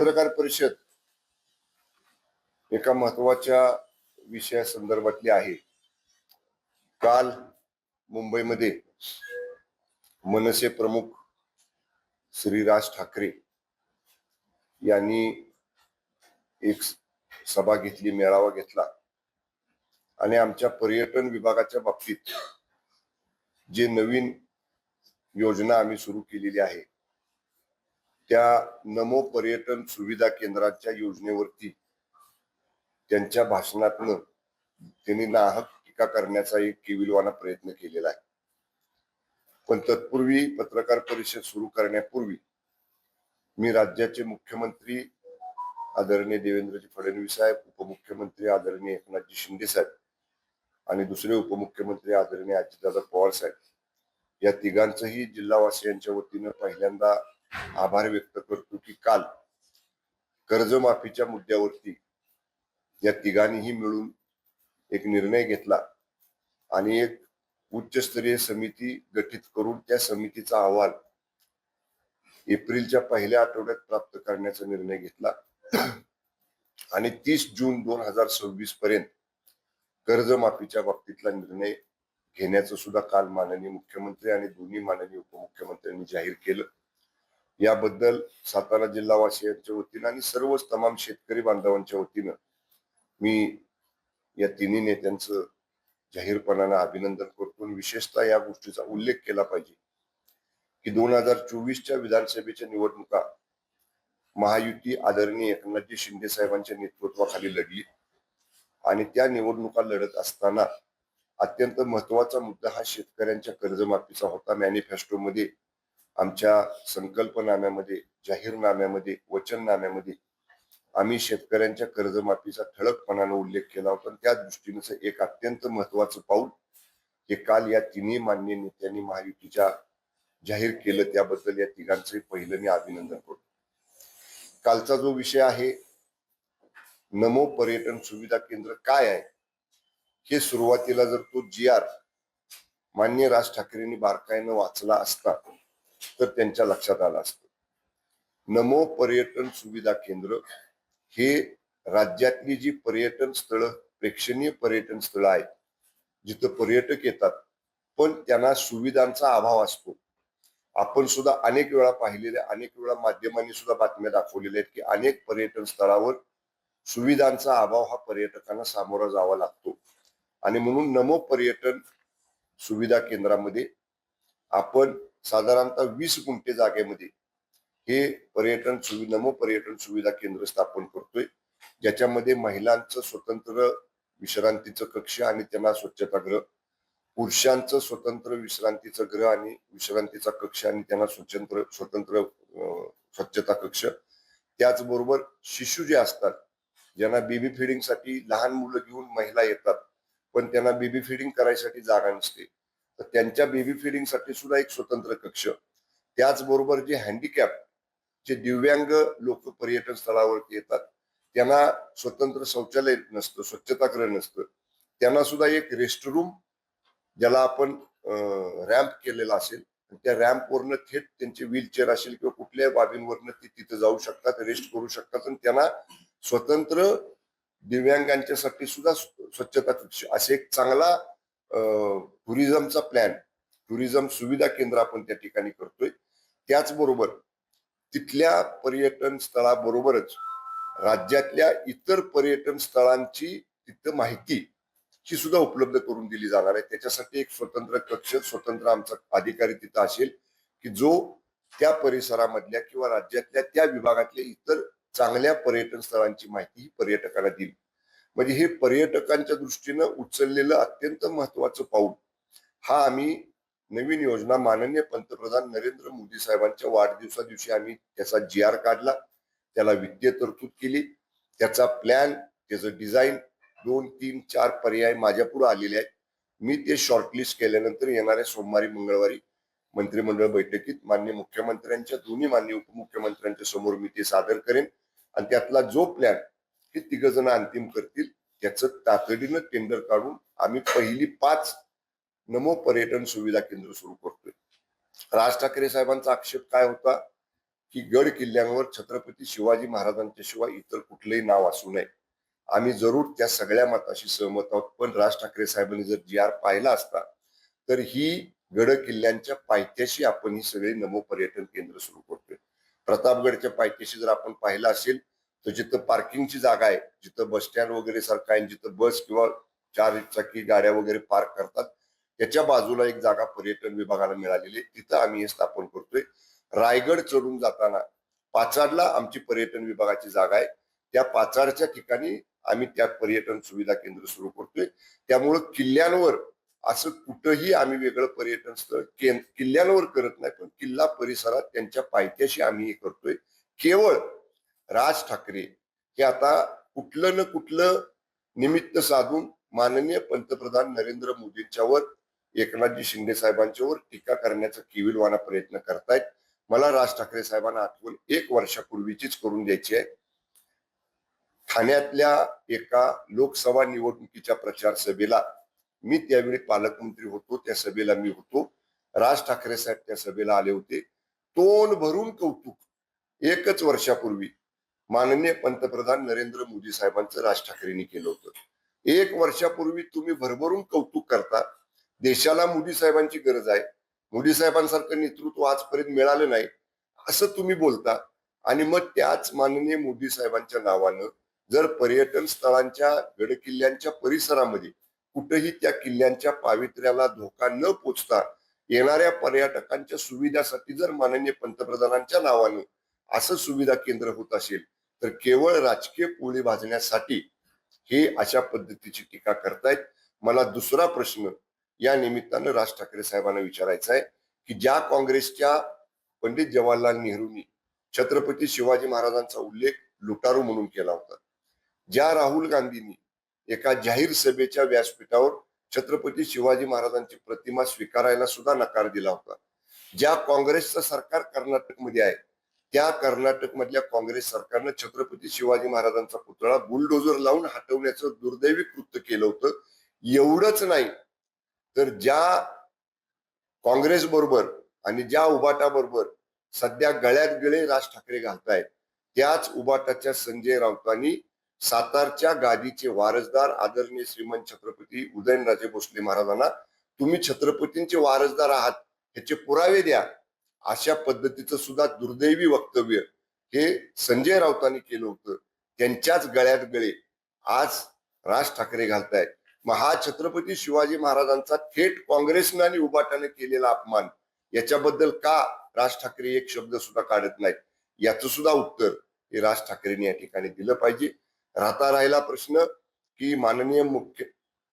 पत्रकार परिषद एका महत्त्वाच्या विषयासंदर्भातली आहे. काल मुंबईमध्ये मनसे प्रमुख श्री राज ठाकरे यांनी एक सभा घेतली मेळावा घेतला. आणि आमच्या पर्यटन विभागाच्या बाबतीत जे नवीन योजना आम्ही सुरू केलेली आहे त्या नमो पर्यटन सुविधा केंद्राच्या योजनेवरती त्यांच्या भाषणातनं त्यांनी नाहक टीका करण्याचा एक केविलवाना प्रयत्न केलेला आहे. पण तत्पूर्वी पत्रकार परिषद सुरू करण्यापूर्वी मी राज्याचे मुख्यमंत्री आदरणीय देवेंद्रजी फडणवीस साहेब उपमुख्यमंत्री आदरणीय एकनाथजी शिंदे साहेब आणि दुसरे उपमुख्यमंत्री आदरणीय अजितदादा पवार साहेब या तिघांचंही जिल्हावासियांच्या वतीनं पहिल्यांदा आभार व्यक्त करतो की काल कर्जमाफीच्या मुद्द्यावरती या तिघांनीही मिळून एक निर्णय घेतला आणि एक उच्चस्तरीय समिती गठीत करून त्या समितीचा अहवाल एप्रिलच्या पहिल्या आठवड्यात प्राप्त करण्याचा निर्णय घेतला. आणि तीस जून दोन हजार सव्वीस पर्यंत कर्जमाफीच्या बाबतीतला निर्णय घेण्याचं सुद्धा काल माननीय मुख्यमंत्री आणि दोन्ही माननीय उपमुख्यमंत्र्यांनी जाहीर केलं. याबद्दल सातारा जिल्हावासियांच्या वतीनं आणि सर्वच तमाम शेतकरी बांधवांच्या वतीनं मी या तिन्ही नेत्यांचं जाहीरपणानं अभिनंदन करतो विशेषतः या गोष्टीचा उल्लेख केला पाहिजे की दोन हजार चोवीसच्या विधानसभेच्या निवडणुका महायुती आदरणीय एकनाथजी शिंदे साहेबांच्या नेतृत्वाखाली लढली आणि त्या निवडणुका लढत असताना अत्यंत महत्त्वाचा मुद्दा हा शेतकऱ्यांच्या कर्जमाफीचा होता. मॅनिफेस्टोमध्ये आमच्या संकल्पनाम्यामध्ये जाहीरनाम्यामध्ये वचननाम्यामध्ये आम्ही शेतकऱ्यांच्या कर्जमाफीचा ठळकपणाने उल्लेख केला होता. त्या दृष्टीनं एक अत्यंत महत्वाचं पाऊल हे काल या तिन्ही मान्य नेत्यांनी महायुतीच्या जाहीर केलं त्याबद्दल या तिघांचे पहिलं मी अभिनंदन करतो. कालचा जो विषय आहे नमो पर्यटन सुविधा केंद्र काय आहे? हे सुरुवातीला जर तो जी आर मान्य राज ठाकरेंनी बारकाईनं वाचला असता तर त्यांच्या लक्षात आलं असतं. नमो पर्यटन सुविधा केंद्र हे राज्यातली जी पर्यटन स्थळं प्रेक्षणीय पर्यटन स्थळं आहेत जिथं पर्यटक येतात पण त्यांना सुविधांचा अभाव असतो. आपण सुद्धा अनेक वेळा पाहिलेल्या अनेक वेळा माध्यमांनी सुद्धा बातम्या दाखवलेल्या आहेत की अनेक पर्यटन स्थळावर सुविधांचा अभाव हा पर्यटकांना सामोरा जावा लागतो. आणि म्हणून नमो पर्यटन सुविधा केंद्रामध्ये आपण साधारणतः वीस गुंठे जागेमध्ये हे पर्यटन सुविधा नमो पर्यटन सुविधा केंद्र स्थापन करतोय. ज्याच्यामध्ये महिलांचं स्वतंत्र विश्रांतीचं कक्ष आणि त्यांना स्वच्छतागृह पुरुषांचं स्वतंत्र विश्रांतीचं ग्रह आणि विश्रांतीचा कक्ष आणि त्यांना स्वतंत्र स्वतंत्र स्वच्छता कक्ष. त्याचबरोबर शिशू जे असतात ज्यांना बेबी फिडिंगसाठी लहान मुलं घेऊन महिला येतात पण त्यांना बेबी फिडिंग करायसाठी जागा नसते. तर त्यांच्या बेबी फिडिंगसाठी सुद्धा एक स्वतंत्र कक्ष. त्याचबरोबर जे हँडिकॅप जे दिव्यांग लोक पर्यटन स्थळावरती येतात त्यांना स्वतंत्र शौचालय नसतं स्वच्छताग्रह नसतं. त्यांना सुद्धा एक रेस्टरूम ज्याला आपण रॅम्प केलेला असेल. त्या रॅम्पवरनं थेट त्यांचे व्हीलचेअर असेल किंवा कुठल्याही बाबींवरनं ते तिथे जाऊ शकतात रेस्ट करू शकतात आणि त्यांना स्वतंत्र दिव्यांगांच्यासाठी सुद्धा स्वच्छता कक्ष. असे एक चांगला टुरिझमचा प्लॅन टुरिझम सुविधा केंद्र आपण त्या ठिकाणी करतोय. त्याचबरोबर तिथल्या पर्यटन स्थळाबरोबरच राज्यातल्या इतर पर्यटन स्थळांची तिथं माहिती ही सुद्धा उपलब्ध करून दिली जाणार आहे. त्याच्यासाठी एक स्वतंत्र कक्ष स्वतंत्र आमचा अधिकारी तिथं असेल की जो त्या परिसरामधल्या किंवा राज्यातल्या त्या विभागातल्या इतर चांगल्या पर्यटन स्थळांची माहिती ही पर्यटकाला देईल. म्हणजे हे पर्यटकांच्या दृष्टीनं उचललेलं अत्यंत महत्वाचं पाऊल. हा आम्ही नवीन योजना माननीय पंतप्रधान नरेंद्र मोदी साहेबांच्या वाढदिवसा दिवशी आम्ही त्याचा जी आर काढला त्याला वित्तीय तरतूद केली त्याचा प्लॅन त्याचं डिझाईन दोन तीन चार पर्याय माझ्यापुढे आलेले आहेत. मी ते शॉर्टलिस्ट केल्यानंतर येणाऱ्या सोमवारी मंगळवारी मंत्रिमंडळ बैठकीत मान्य मुख्यमंत्र्यांच्या दोन्ही मान्य उपमुख्यमंत्र्यांच्या समोर मी ते सादर करेन. आणि त्यातला जो प्लॅन हे तिघ जण अंतिम करतील. त्याचं तातडीनं टेंडर काढून आम्ही पहिली पाच नमो पर्यटन सुविधा केंद्र सुरू करतोय. राज ठाकरे साहेबांचा आक्षेप काय होता? की गड किल्ल्यांवर छत्रपती शिवाजी महाराजांच्या शिवाय इतर कुठलंही नाव असू नये. आम्ही जरूर त्या सगळ्या मताशी सहमत आहोत. पण राज ठाकरे साहेबांनी जर जी आर पाहिला असता तर ही गड किल्ल्यांच्या पायथ्याशी आपण ही सगळी नमो पर्यटन केंद्र सुरू करतोय. प्रतापगडच्या पायथ्याशी जर आपण पाहिलं असेल तर जिथं पार्किंगची जागा आहे जिथं बस स्टँड वगैरे सारखं आहे जिथं बस किंवा चार चाकी गाड्या वगैरे पार्क करतात त्याच्या बाजूला एक जागा पर्यटन विभागाला मिळालेली आहे. तिथं आम्ही हे स्थापन करतोय. रायगड चढून जाताना पाचाडला आमची पर्यटन विभागाची जागा आहे. त्या पाचाडच्या ठिकाणी आम्ही त्या पर्यटन सुविधा केंद्र सुरू करतोय. त्यामुळं किल्ल्यांवर असं कुठंही आम्ही वेगळं पर्यटन स्थळ किल्ल्यांवर करत नाही पण किल्ला परिसरात त्यांच्या पायथ्याशी आम्ही हे करतोय. केवळ राज ठाकरे हे आता कुठलं न कुठलं निमित्त साधून माननीय पंतप्रधान नरेंद्र मोदींच्यावर एकनाथजी शिंदे साहेबांच्यावर टीका करण्याचा किविलवाना प्रयत्न करतायत. मला राज ठाकरे साहेबांना आठवण एक वर्षापूर्वीचीच करून द्यायची आहे. ठाण्यातल्या एका लोकसभा निवडणुकीच्या प्रचार सभेला मी त्यावेळी पालकमंत्री होतो त्या सभेला मी होतो. राज ठाकरे साहेब त्या सभेला आले होते. तोंड भरून कौतुक एकच वर्षापूर्वी माननीय पंतप्रधान नरेंद्र मोदी साहेबांचं राज ठाकरेंनी केलं होतं. एक वर्षापूर्वी तुम्ही भरभरून कौतुक करता. देशाला मोदी साहेबांची गरज आहे. मोदी साहेबांसारखं नेतृत्व आजपर्यंत मिळालं नाही असं तुम्ही बोलता. आणि मग त्याच माननीय मोदी साहेबांच्या नावानं जर पर्यटन स्थळांच्या गडकिल्ल्यांच्या परिसरामध्ये कुठेही त्या किल्ल्यांच्या पावित्र्याला धोका न पोचता येणाऱ्या पर्यटकांच्या सुविधासाठी जर माननीय पंतप्रधानांच्या नावानं असं सुविधा केंद्र होत असेल तर केवळ राजकीय पोळी भाजण्यासाठी हे अशा पद्धतीची टीका करतायत. मला दुसरा प्रश्न या निमित्तानं राज ठाकरे साहेबांना विचारायचा आहे की ज्या काँग्रेसच्या पंडित जवाहरलाल नेहरूंनी छत्रपती शिवाजी महाराजांचा उल्लेख लुटारू म्हणून केला होता. ज्या राहुल गांधींनी एका जाहीर सभेच्या व्यासपीठावर छत्रपती शिवाजी महाराजांची प्रतिमा स्वीकारायला सुद्धा नकार दिला होता. ज्या काँग्रेसचं सरकार कर्नाटकमध्ये आहे त्या कर्नाटक मधल्या काँग्रेस सरकारनं छत्रपती शिवाजी महाराजांचा पुतळा बुलडोजर लावून हटवण्याचं दुर्दैवी कृत्य केलं होतं. एवढंच नाही तर ज्या काँग्रेस बरोबर आणि ज्या उबाटा बरोबर सध्या गळ्यात गळे राज ठाकरे घालतायत त्याच उबाटाच्या संजय राऊतांनी सातारच्या गादीचे वारसदार आदरणीय श्रीमंत छत्रपती उदयनराजे भोसले महाराजांना तुम्ही छत्रपतींचे वारसदार आहात ह्याचे पुरावे द्या अशा पद्धतीचं सुद्धा दुर्दैवी वक्तव्य हे संजय राऊतांनी केलं होतं. त्यांच्याच गळ्यात गळे. आज राज ठाकरे घालतायत. मग हा छत्रपती शिवाजी महाराजांचा थेट काँग्रेसनं आणि उबाटाने केलेला अपमान याच्याबद्दल का राज ठाकरे एक शब्द सुद्धा काढत नाहीत? याचं सुद्धा उत्तर हे राज ठाकरेंनी या ठिकाणी दिलं पाहिजे. राहता राहिला प्रश्न की माननीय मुख्य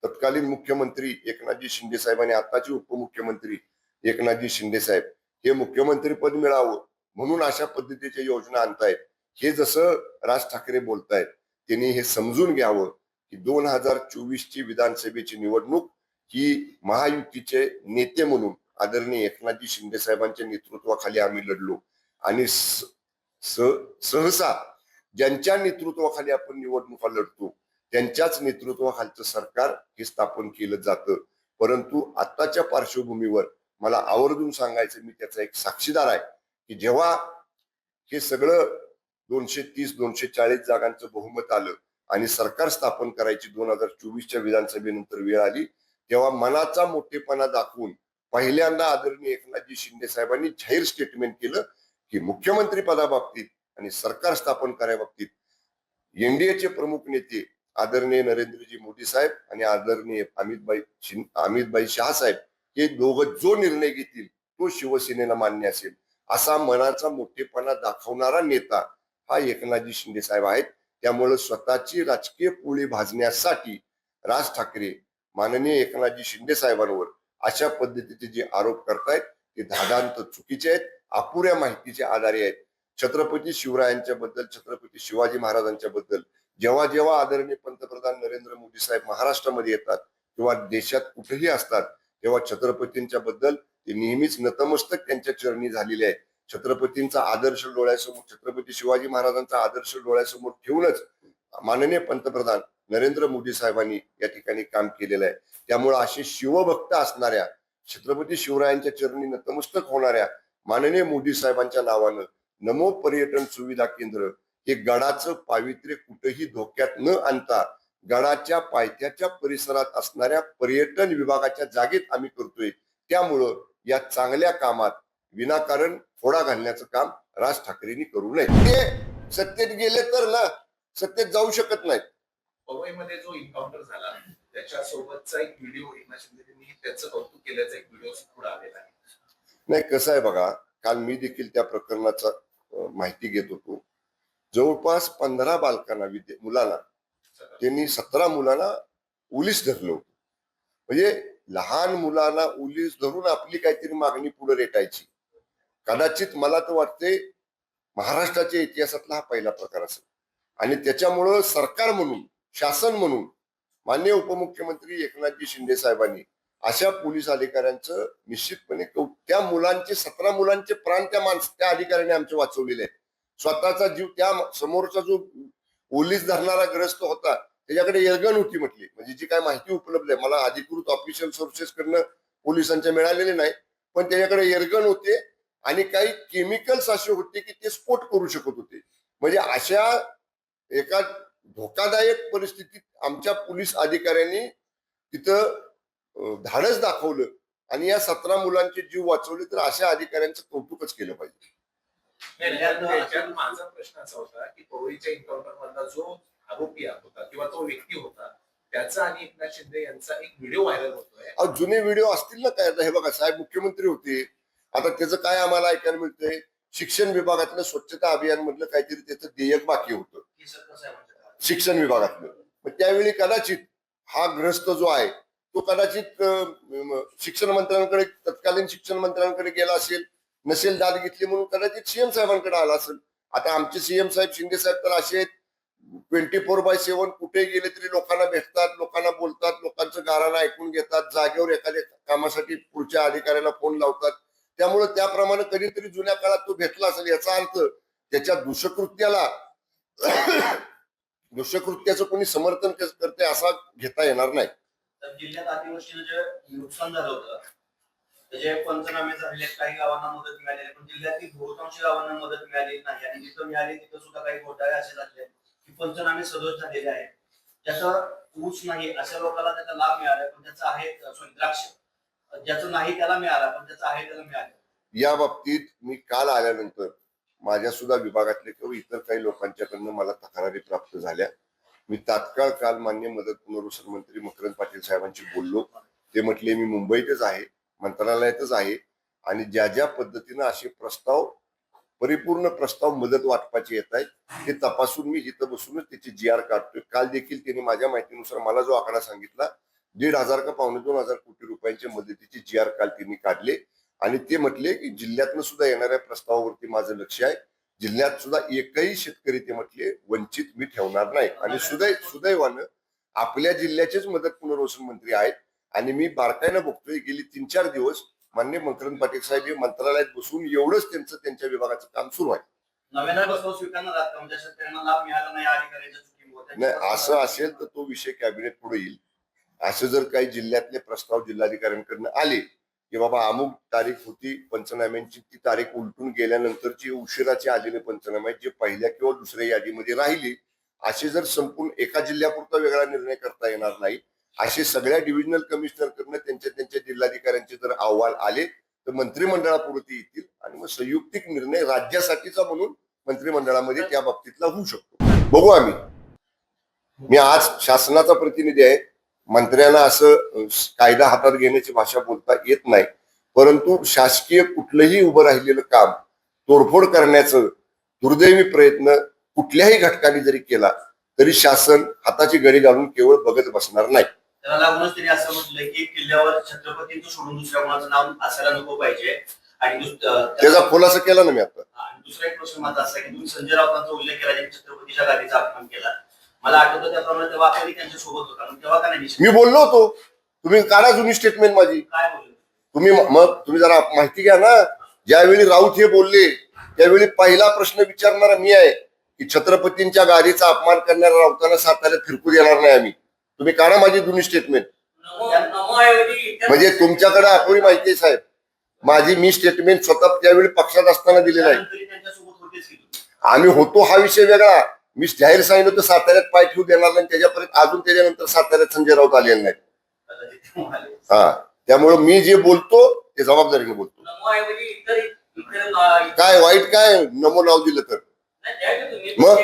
तत्कालीन मुख्यमंत्री एकनाथजी शिंदे साहेब आणि आताचे उपमुख्यमंत्री एकनाथजी शिंदे साहेब हे मुख्यमंत्री पद मिळावं म्हणून अशा पद्धतीच्या योजना आणतायत. हे जसं राज ठाकरे बोलतायत त्यांनी हे समजून घ्यावं की दोन हजार चोवीस ची विधानसभेची निवडणूक ही महायुतीचे नेते म्हणून आदरणीय एकनाथजी शिंदे साहेबांच्या नेतृत्वाखाली आम्ही लढलो. आणि सहसा ज्यांच्या नेतृत्वाखाली आपण निवडणुका लढतो त्यांच्याच नेतृत्वाखालचं सरकार हे स्थापन केलं जातं. परंतु आताच्या पार्श्वभूमीवर मला आवर्जून सांगायचं मी त्याचा एक साक्षीदार आहे की जेव्हा हे सगळं दोनशे तीस दोनशे चाळीस जागांचं बहुमत आलं आणि सरकार स्थापन करायची दोन हजार चोवीसच्या विधानसभेनंतर वेळ आली तेव्हा मनाचा मोठेपणा दाखवून पहिल्यांदा आदरणीय एकनाथजी शिंदे साहेबांनी जाहीर स्टेटमेंट केलं की मुख्यमंत्री पदाबाबतीत आणि सरकार स्थापन कराबाबतीत एनडीएचे प्रमुख नेते आदरणीय नरेंद्रजी मोदी साहेब आणि आदरणीय अमितभाई अमितभाई शहा साहेब हे दोघं जो निर्णय घेतील तो शिवसेनेला मान्य असेल. असा मनाचा मोठेपणा दाखवणारा नेता हा एकनाथजी शिंदे साहेब आहेत. त्यामुळे स्वतःची राजकीय पोळी भाजण्यासाठी राज ठाकरे माननीय एकनाथजी शिंदे साहेबांवर अशा पद्धतीचे जे आरोप करतायत ते धादांत चुकीचे आहेत अपुऱ्या माहितीचे आधारे आहेत. छत्रपती शिवरायांच्या बद्दल छत्रपती शिवाजी महाराजांच्या बद्दल जेव्हा जेव्हा आदरणीय पंतप्रधान नरेंद्र मोदी साहेब महाराष्ट्रामध्ये येतात किंवा देशात कुठेही असतात तेव्हा छत्रपतींच्या बद्दल ते नेहमीच नतमस्तक त्यांच्या चरणी झालेले आहे छत्रपतींचा आदर्श डोळ्यासमोर छत्रपती शिवाजी महाराजांचा आदर्श डोळ्यासमोर ठेवूनच माननीय पंतप्रधान नरेंद्र मोदी साहेबांनी या ठिकाणी काम केलेलं आहे. त्यामुळे असे शिवभक्त असणाऱ्या छत्रपती शिवरायांच्या चरणी नतमस्तक होणाऱ्या माननीय मोदी साहेबांच्या नावानं नमो पर्यटन सुविधा केंद्र हे गडाचं पावित्र्य कुठेही धोक्यात न आणता गडाच्या पायथ्याच्या परिसरात असणाऱ्या पर्यटन विभागाच्या जागेत आम्ही करतोय. त्यामुळं या चांगल्या कामात विनाकारण फोडा घालण्याचं काम राज ठाकरेंनी करू नये. ते सत्तेत गेले तर ना सत्तेत जाऊ शकत नाहीत. पवईमध्ये जो एन्काउंटर झाला त्याच्यासोबतचा एक व्हिडिओ एकनाथ त्याचं कौतुक केल्याचा एक व्हिडिओ पुढे आलेला आहे. नाही कसं आहे बघा काल मी देखील त्या प्रकरणाचा माहिती घेत होतो. जवळपास पंधरा बालकांना विद्या मुलांना त्यांनी सतरा मुलांना उलीस धरलं होतं. म्हणजे लहान मुलांना उलीस धरून आपली काहीतरी मागणी पुढे रेटायची. कदाचित मला तर वाटते महाराष्ट्राच्या इतिहासातला हा पहिला प्रकार असेल. आणि त्याच्यामुळं सरकार म्हणून शासन म्हणून मान्य उपमुख्यमंत्री एकनाथजी शिंदे साहेबांनी अशा पोलीस अधिकाऱ्यांचं निश्चितपणे त्या मुलांचे सतरा मुलांचे प्राण त्या माणस त्या अधिकाऱ्याने आमचे वाचवलेले आहेत. स्वतःचा जीव त्या समोरचा जो पोलीस धरणारा ग्रस्त होता. त्याच्याकडे एरगण होती म्हटली. म्हणजे जी काय माहिती उपलब्ध आहे. मला अधिकृत ऑफिशियल सोर्सेस कडनं पोलिसांच्या मिळालेले नाही. पण त्याच्याकडे एरगण होते आणि काही केमिकल्स असे होते की ते स्फोट करू शकत होते. म्हणजे अशा एका धोकादायक परिस्थितीत आमच्या पोलीस अधिकाऱ्यांनी तिथं धाडस दाखवलं आणि या सतरा मुलांचे जीव वाचवले तर अशा अधिकाऱ्यांचं कौतुकच केलं पाहिजे. त्याच्यात माझा प्रश्न असा होता की पवईच्या एन्काउंटर मधला जो आरोपी होता किंवा तो व्यक्ती होता त्याचा आणि एकनाथ शिंदे यांचा एक व्हिडिओ व्हायरल होतोय. जुने व्हिडिओ असतील ना काय? हे बघा साहेब मुख्यमंत्री होते. आता त्याचं काय आम्हाला ऐकायला मिळतंय? शिक्षण विभागातलं स्वच्छता अभियान मधलं काहीतरी त्याचं देयक बाकी होतं. शिक्षण विभागातलं. मग त्यावेळी कदाचित हा ग्रस्त जो आहे तो कदाचित शिक्षण मंत्र्यांकडे तत्कालीन शिक्षण मंत्र्यांकडे गेला असेल नसेल दाद घेतली म्हणून कदाचित सीएम साहेबांकडे आला असेल. आता आमचे सीएम साहेब शिंदे साहेब तर असे ट्वेंटी फोर बाय सेव्हन कुठे गेले तरी लोकांना भेटतात लोकांना बोलतात लोकांचं गाराणं ऐकून घेतात जागेवर एखाद्या कामासाठी पुढच्या अधिकाऱ्याला फोन लावतात. त्यामुळे त्याप्रमाणे कधीतरी जुन्या काळात तो भेटला असेल याचा अर्थ त्याच्या दुष्कृत्याला दुष्कृत्याचं कोणी समर्थन करते असा घेता येणार नाही. जिल्ह्यात अतिवृष्टीनं जे नुकसान झालं होतं जे पंचनामे झालेले काही गावांना मदत मिळाली पण जिल्ह्यातील बहुतांश गावांना मदत मिळालेली नाही. आणि जिथं मिळाली तिथं सुद्धा काही घोटाळे असे झाले की पंचनामे सदोष झालेले आहेत. ज्याचं ऊस नाही अशा लोकांना त्याचा लाभ मिळाला पण त्याचा आहे सॉरी द्राक्ष. ज्याचं नाही त्याला मिळाला पण त्याचा आहे त्याला मिळाला या बाबतीत मी काल आल्यानंतर माझ्या सुद्धा विभागातले किंवा इतर काही लोकांच्याकडनं मला तक्रारी प्राप्त झाल्या. मी तात्काळ काल मान्य मदत पुनर्वसन मंत्री मकरंद पाटील साहेबांशी बोललो. ते म्हटले मी मुंबईतच आहे. मंत्रालयातच आहे. आणि ज्या ज्या पद्धतीनं असे प्रस्ताव परिपूर्ण प्रस्ताव मदत वाटपाचे येत आहेत ते तपासून मी इथं बसूनच त्याची जी आर काढतोय. काल देखील त्यांनी माझ्या माहितीनुसार मला जो आकडा सांगितला दीड हजार का पावणे दोन हजार कोटी रुपयांच्या मदतीची जी आर काल त्यांनी काढले. आणि ते म्हटले की जिल्ह्यातनं सुद्धा येणाऱ्या प्रस्तावावरती माझं लक्ष आहे. जिल्ह्यात सुद्धा एकही शेतकरी ते म्हटले वंचित मी ठेवणार नाही. आणि सुदैव सुदैवानं आपल्या जिल्ह्याचेच मदत पुनर्वसन मंत्री आहेत. आणि मी बारकाईनं बघतोय गेली तीन चार दिवस मान्य मकरंद पाटील साहेब हे मंत्रालयात बसून एवढंच त्यांचं त्यांच्या विभागाचं काम सुरू आहे. म्हणजे नाही असं असेल तर तो विषय कॅबिनेट पुढे येईल. असं जर काही जिल्ह्यातले प्रस्ताव जिल्हाधिकाऱ्यांकडनं आले की बाबा अमुक तारीख होती पंचनाम्यांची ती तारीख उलटून गेल्यानंतरची उशिराचे आलेले पंचनामे जे पहिल्या किंवा दुसऱ्या यादीमध्ये राहिली असे जर संपूर्ण एका जिल्ह्यापुरता वेगळा निर्णय करता येणार नाही असे सगळ्या डिव्हिजनल कमिशनरकडनं त्यांच्या त्यांच्या जिल्हाधिकाऱ्यांचे जर अहवाल आले तर मंत्रिमंडळापुरती येतील आणि मग संयुक्तिक निर्णय राज्यासाठीचा म्हणून मंत्रिमंडळामध्ये त्या बाबतीतला होऊ शकतो. बघू आम्ही. मी आज शासनाचा प्रतिनिधी आहे. मंत्र्यांना असं कायदा हातात घेण्याची भाषा बोलता येत नाही. परंतु शासकीय कुठलंही उभं राहिलेलं काम तोडफोड करण्याचं दुर्दैवी प्रयत्न कुठल्याही घटकाने जरी केला तरी शासन हाताची गडी घालून केवळ बघत बसणार नाही. त्याला लागूनच त्यांनी असं म्हटलंय की किल्ल्यावर छत्रपतींचं सोडून दुसऱ्या कोणाचं नाव असायला नको पाहिजे. आणि त्याचा खुलासा केला ना मी आता. आणि दुसरा एक प्रश्न माझा असा की तुम्ही संजय राऊतांचा उल्लेख केला ज्यांनी छत्रपतीच्या गादीचा अपमान केला. मला आठवतं त्याप्रमाणे तेव्हा आपली त्यांच्यासोबत होता तेव्हा का नाही? मी बोललो होतो. तुम्ही काढा जुनी स्टेटमेंट माझी. काय बोलले? तुम्ही मग तुम्ही जरा माहिती घ्या ना. ज्यावेळी राऊत हे बोलले त्यावेळी पहिला प्रश्न विचारणारा मी आहे की छत्रपतींच्या गाडीचा अपमान करणाऱ्या राऊतांना साताऱ्यात फिरकू देणार नाही आम्ही. तुम्ही काढा माझी जुनी स्टेटमेंट म्हणजे तुमच्याकडे अपुरी माहिती आहे साहेब माझी मी स्टेटमेंट स्वतः त्यावेळी पक्षात असताना दिलेलं आहे. आम्ही होतो हा विषय वेगळा मी जाहीर सांगितलं होतं साताऱ्यात पाय ठेवू देणार नाही त्याच्यापर्यंत अजून त्याच्यानंतर साताऱ्यात संजय राऊत आलेले नाही. हा त्यामुळं मी जे बोलतो ते जबाबदारीने बोलतो काय वाईट काय नमो नाव दिलं तर. मग?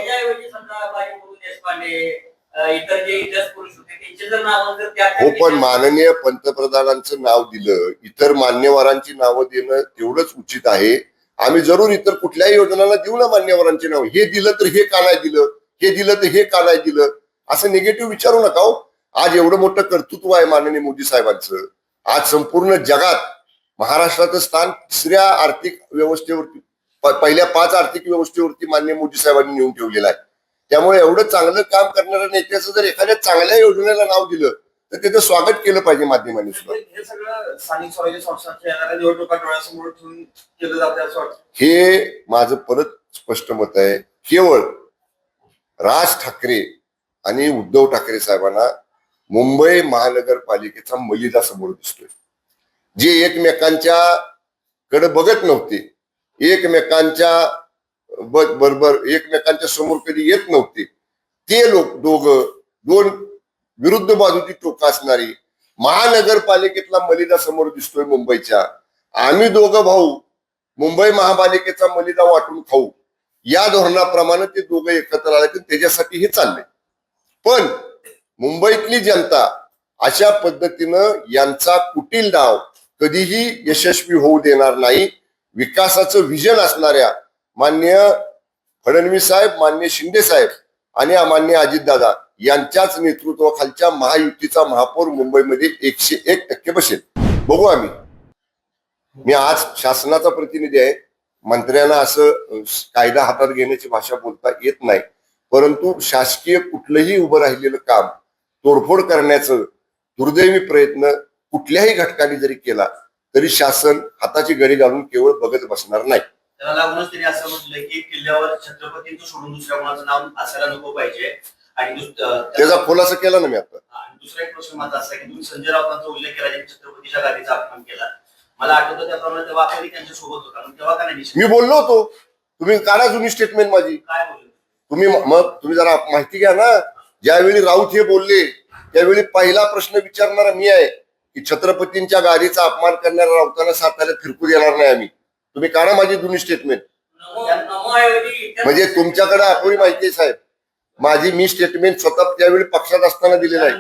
इतर जे इतिहास पुरुष होते त्यांचे जर नाव जर त्या हो पण माननीय पंतप्रधानांचं नाव दिलं इतर मान्यवरांची नावं देणं तेवढंच उचित आहे. आम्ही जरूर इतर कुठल्याही योजनांना देऊ ना मान्यवरांची नाव. हे दिलं तर हे का नाही दिलं? हे दिलं तर हे का नाही दिलं? असं निगेटिव्ह विचारू नका हो. आज एवढं मोठं कर्तृत्व आहे माननीय मोदी साहेबांचं. आज संपूर्ण जगात महाराष्ट्राचं स्थान तिसऱ्या आर्थिक व्यवस्थेवरती पहिल्या पाच आर्थिक व्यवस्थेवरती मान्य मोदी साहेबांनी नेऊन ठेवलेलं आहे. त्यामुळे एवढं चांगलं काम करणाऱ्या नेत्याचं जर एखाद्या चांगल्या योजनेला नाव दिलं तर त्याचं स्वागत केलं पाहिजे माध्यमांनी सुद्धा. हे माझं परत स्पष्ट मत आहे. केवळ राज ठाकरे आणि उद्धव ठाकरे साहेबांना मुंबई महानगरपालिकेचा मलिदा समोर दिसतोय. जे एकमेकांच्या कडे बघत नव्हते एकमेकांच्या बरोबर एकमेकांच्या समोर कधी येत नव्हते. ते लोक दोघं दोन विरुद्ध बाजूची टोका असणारी महानगरपालिकेतला मलिदा समोर दिसतोय मुंबईच्या. आम्ही दोघं भाऊ मुंबई महापालिकेचा मलिदा वाटून खाऊ. या धोरणाप्रमाणे ते दोघं एकत्र आले तर त्याच्यासाठी हे चाललंय. पण मुंबईतली जनता अशा पद्धतीनं यांचा कुटील डाव कधीही यशस्वी होऊ देणार नाही. विकासाचं व्हिजन असणाऱ्या मान्य फडणवीस साहेब मान्य शिंदे साहेब आणि मान्य अजितदादा यांच्याच नेतृत्वाखालच्या महायुतीचा महापौर मुंबईमध्ये एकशे एक टक्के बसेल. बघू आम्ही. मी आज शासनाचा प्रतिनिधी आहे. मंत्र्यांना असं कायदा हातात घेण्याची भाषा बोलता येत नाही. परंतु शासकीय कुठलंही उभं राहिलेलं काम तोडफोड करण्याचं दुर्दैवी प्रयत्न कुठल्याही घटकाने जरी केला तरी शासन हाताची गडी घालून केवळ बघत बसणार नाही. त्याला लागूनच त्यांनी असं म्हटलंय की किल्ल्यावर छत्रपतींचं सोडून दुसऱ्या कोणाचं नाव असायला नको पाहिजे. आणि दुस- अं, त्याचा खुलासा केला ना मी आता. आणि दुसरा एक प्रश्न माझा असा आहे की तुम्ही संजय राऊतांचा उल्लेख केला ज्यांनी छत्रपतीच्या गाडीचा अपमान केला. मला आठवतं त्याप्रमाणे तेव्हा आपण त्यांच्यासोबत होता मग तेव्हा का नाही निषेध? मी बोललो होतो. तुम्ही काढा जुनी स्टेटमेंट माझी. काय बोलले? तुम्ही म- मग तुम्ही जरा माहिती घ्या ना. ज्यावेळी राऊत हे बोलले त्यावेळी पहिला प्रश्न विचारणारा मी आहे की छत्रपतींच्या गाडीचा अपमान करणाऱ्या राऊतांना साताऱ्यात फिरकू देणार नाही आम्ही. तुम्ही काढा माझी जुनी स्टेटमेंट म्हणजे तुमच्याकडे अपुरी माहिती आहे साहेब माझी मी स्टेटमेंट स्वतः त्यावेळी पक्षात असताना दिलेलं आहे.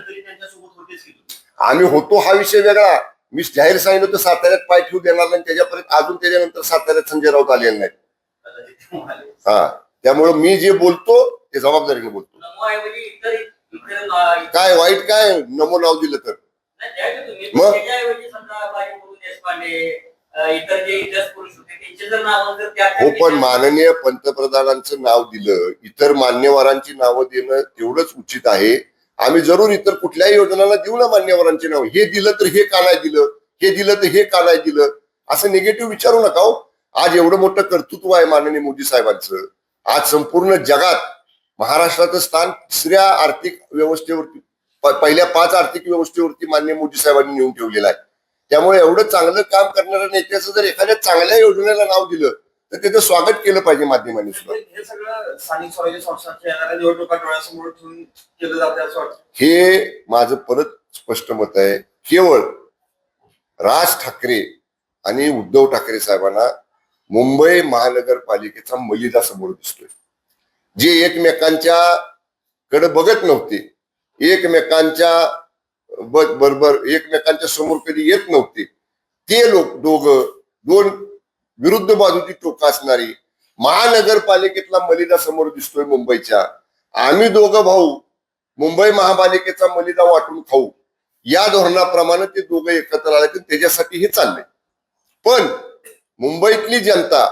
आम्ही होतो हा विषय वेगळा मी जाहीर सांगितलं होतं साताऱ्यात पाय ठेवू देणार नाही त्याच्यापर्यंत अजून त्याच्यानंतर साताऱ्यात संजय राऊत आलेले नाही. हा त्यामुळं मी जे बोलतो ते जबाबदारीने बोलतो काय वाईट काय नमो नाव दिलं तर. मग? इतर जे इतिहास पुरुष होते त्यांचे जर नाव जर त्या हो पण माननीय पंतप्रधानांचं नाव दिलं इतर मान्यवरांची नावं देणं तेवढंच उचित आहे. आम्ही जरूर इतर कुठल्याही योजनांना देऊ ना मान्यवरांची नाव. हे दिलं तर हे का नाही दिलं? हे दिलं तर हे का नाही दिलं? असं निगेटिव्ह विचारू नका हो. आज एवढं मोठं कर्तृत्व आहे माननीय मोदी साहेबांचं. आज संपूर्ण जगात महाराष्ट्राचं स्थान तिसऱ्या आर्थिक व्यवस्थेवरती पहिल्या पाच आर्थिक व्यवस्थेवरती मान्य मोदी साहेबांनी नेऊन ठेवलेलं आहे. त्यामुळे एवढं चांगलं काम करणाऱ्या नेत्याचं जर एखाद्या चांगल्या योजनेला नाव दिलं तर त्याचं स्वागत केलं पाहिजे माध्यमांनी सुद्धा. हे माझं परत स्पष्ट मत आहे. केवळ राज ठाकरे आणि उद्धव ठाकरे साहेबांना मुंबई महानगरपालिकेचा मलिदा समोर दिसतोय. जे एकमेकांच्या कडे बघत नव्हते एकमेकांच्या बरोबर एकमेकांच्या समोर कधी येत नव्हते. ते लोक दोघं दोन विरुद्ध बाजूची टोका असणारी महानगरपालिकेतला मलिदा समोर दिसतोय मुंबईच्या. आम्ही दोघं भाऊ मुंबई महापालिकेचा मलिदा वाटून खाऊ. या धोरणाप्रमाणे ते दोघं एकत्र आले तर त्याच्यासाठी हे चाललंय. पण मुंबईतली जनता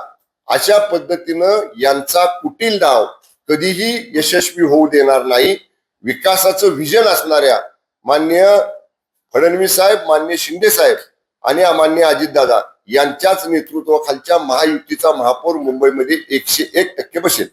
अशा पद्धतीनं यांचा कुटील डाव कधीही यशस्वी होऊ देणार नाही. विकासाचं व्हिजन असणाऱ्या मान्य फडणवीस साहेब मान्य शिंदे साहेब आणि मान्य अजितदादा यांच्याच नेतृत्वाखालच्या महायुतीचा महापौर मुंबईमध्ये एकशे एक टक्के बसेल.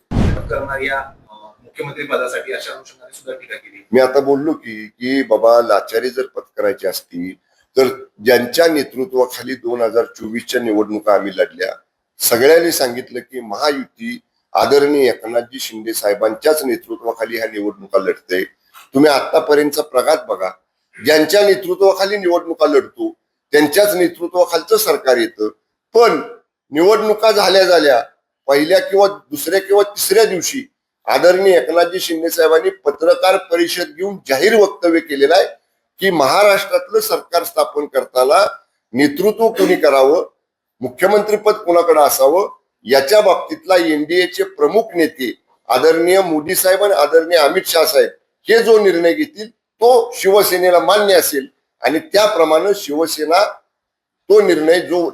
करणाऱ्या अं, मुख्यमंत्री पदासाठी अशा अनुषंगाने सुद्धा टीका केली. मी आता बोललो की की बाबा लाचारी जर पत्करायची असती तर ज्यांच्या नेतृत्वाखाली दोन हजार चोवीसच्या निवडणुका आम्ही लढल्या सगळ्यांनी सांगितलं की महायुती आदरणीय एकनाथजी शिंदे साहेबांच्याच नेतृत्वाखाली ह्या निवडणुका लढते. तुम्ही आतापर्यंतचा प्रघात बघा. ज्यांच्या नेतृत्वाखाली निवडणुका लढतो त्यांच्याच नेतृत्वाखालचं सरकार येतं. पण निवडणुका झाल्या झाल्या पहिल्या किंवा दुसऱ्या किंवा तिसऱ्या दिवशी आदरणीय एकनाथजी शिंदे साहेबांनी पत्रकार परिषद घेऊन जाहीर वक्तव्य केलेलं आहे की महाराष्ट्रातलं सरकार स्थापन करताना नेतृत्व कोणी करावं? मुख्यमंत्रीपद कोणाकडे असावं? याच्या बाबतीतला एनडीएचे प्रमुख नेते आदरणीय मोदी साहेब आणि आदरणीय अमित शाह साहेब हे जो निर्णय घेतील तो शिवसेनेला मान्य असेल. आणि त्याप्रमाणे शिवसेना तो निर्णय जो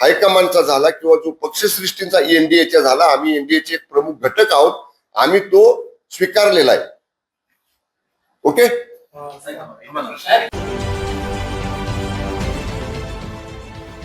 हायकमांडचा झाला किंवा जो पक्षश्रेष्ठींचा एनडीएचा झाला आम्ही एनडीएचे एक प्रमुख घटक आहोत आम्ही तो स्वीकारलेला आहे. ओके?